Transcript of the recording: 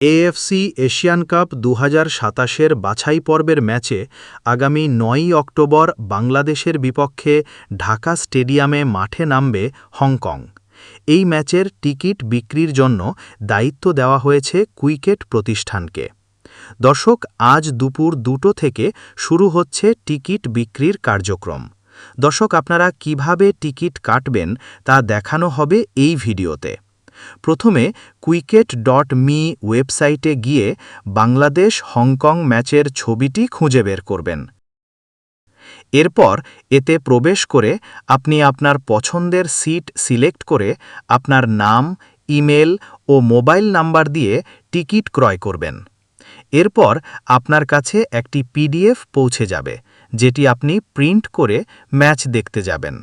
AFC Asian cup দু হাজার সাতাশের বাছাই পর্বের ম্যাচে আগামী নয়ই অক্টোবর বাংলাদেশের বিপক্ষে ঢাকা স্টেডিয়ামে মাঠে নামবে হংকং। এই ম্যাচের টিকিট বিক্রির জন্য দায়িত্ব দেওয়া হয়েছে কুইকেট প্রতিষ্ঠানকে। দর্শক, আজ দুপুর দুটো থেকে শুরু হচ্ছে টিকিট বিক্রির কার্যক্রম। দর্শক, আপনারা কীভাবে টিকিট কাটবেন তা দেখানো হবে এই ভিডিওতে। প্রথমে কুইকেট ডট মি ওয়েবসাইটে গিয়ে বাংলাদেশ হংকং ম্যাচের ছবিটি খুঁজে বের করবেন। এরপর এতে প্রবেশ করে আপনি আপনার পছন্দের সিট সিলেক্ট করে আপনার নাম, ইমেল ও মোবাইল নাম্বার দিয়ে টিকিট ক্রয় করবেন। এরপর আপনার কাছে একটি পিডিএফ পৌঁছে যাবে, যেটি আপনি প্রিন্ট করে ম্যাচ দেখতে যাবেন।